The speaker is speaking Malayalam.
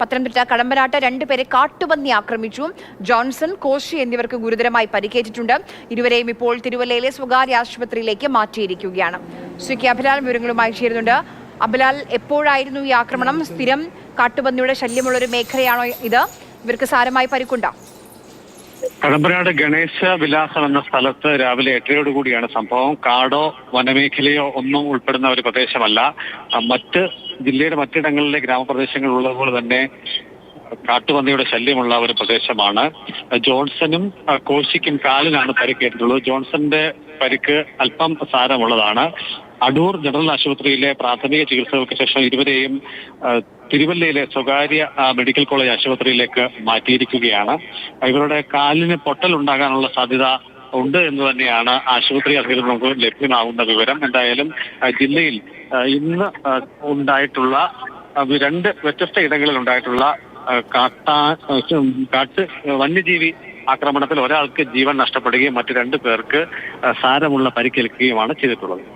പത്തനംതിട്ട കടമ്പനാട്ട് രണ്ടുപേരെ കാട്ടുപന്നി ആക്രമിച്ചു. ജോൺസൺ കോശി എന്നിവർക്ക് ഗുരുതരമായി പരിക്കേറ്റിട്ടുണ്ട്. ഇരുവരെയും ഇപ്പോൾ തിരുവല്ലയിലെ സ്വകാര്യ ആശുപത്രിയിലേക്ക് മാറ്റിയിരിക്കുകയാണ്. ശ്രീ കെ അഭിലാൽ വിവരങ്ങളുമായി ചേരുന്നുണ്ട്. അഭിലാൽ എപ്പോഴായിരുന്നു ഈ ആക്രമണം? സ്ഥിരം കാട്ടുപന്നിയുടെ ശല്യമുള്ള ഒരു മേഖലയാണോ ഇത്? ഇവർക്ക് സാരമായി പരിക്കുണ്ടോ? കടമ്പനാട് ഗണേശ വിലാസം എന്ന സ്ഥലത്ത് രാവിലെ എട്ടരയോട് കൂടിയാണ് സംഭവം. കാടോ വനമേഖലയോ ഒന്നും ഉൾപ്പെടുന്ന ഒരു പ്രദേശമല്ല. മറ്റ് ജില്ലയുടെ മറ്റിടങ്ങളിലെ ഗ്രാമപ്രദേശങ്ങൾ ഉള്ളതുപോലെ തന്നെ കാട്ടുപന്നിയുടെ ശല്യമുള്ള ഒരു പ്രദേശമാണ്. ജോൺസണും കോശിക്കും കാലിനാണ് പരിക്കേറ്റിട്ടുള്ളത്. ജോൺസന്റെ പരിക്ക് അല്പം സാരമുള്ളതാണ്. അടൂർ ജനറൽ ആശുപത്രിയിലെ പ്രാഥമിക ചികിത്സകൾക്ക് ശേഷം ഇരുവരെയും തിരുവല്ലയിലെ സ്വകാര്യ മെഡിക്കൽ കോളേജ് ആശുപത്രിയിലേക്ക് മാറ്റിയിരിക്കുകയാണ്. ഇവരുടെ കാലിന് പൊട്ടൽ ഉണ്ടാകാനുള്ള സാധ്യത ഉണ്ട് എന്ന് തന്നെയാണ് ആശുപത്രി അധികൃതർ നമുക്ക് ലഭ്യമാകുന്ന വിവരം. എന്തായാലും ജില്ലയിൽ ഇന്ന് ഉണ്ടായിട്ടുള്ള രണ്ട് വ്യത്യസ്ത ഇടങ്ങളിൽ ഉണ്ടായിട്ടുള്ള കാട്ടാ കാട്ട് വന്യജീവി ആക്രമണത്തിൽ ഒരാൾക്ക് ജീവൻ നഷ്ടപ്പെടുകയും മറ്റു രണ്ടു പേർക്ക് സാരമുള്ള പരിക്കേൽക്കുകയുമാണ് ചെയ്തിട്ടുള്ളത്.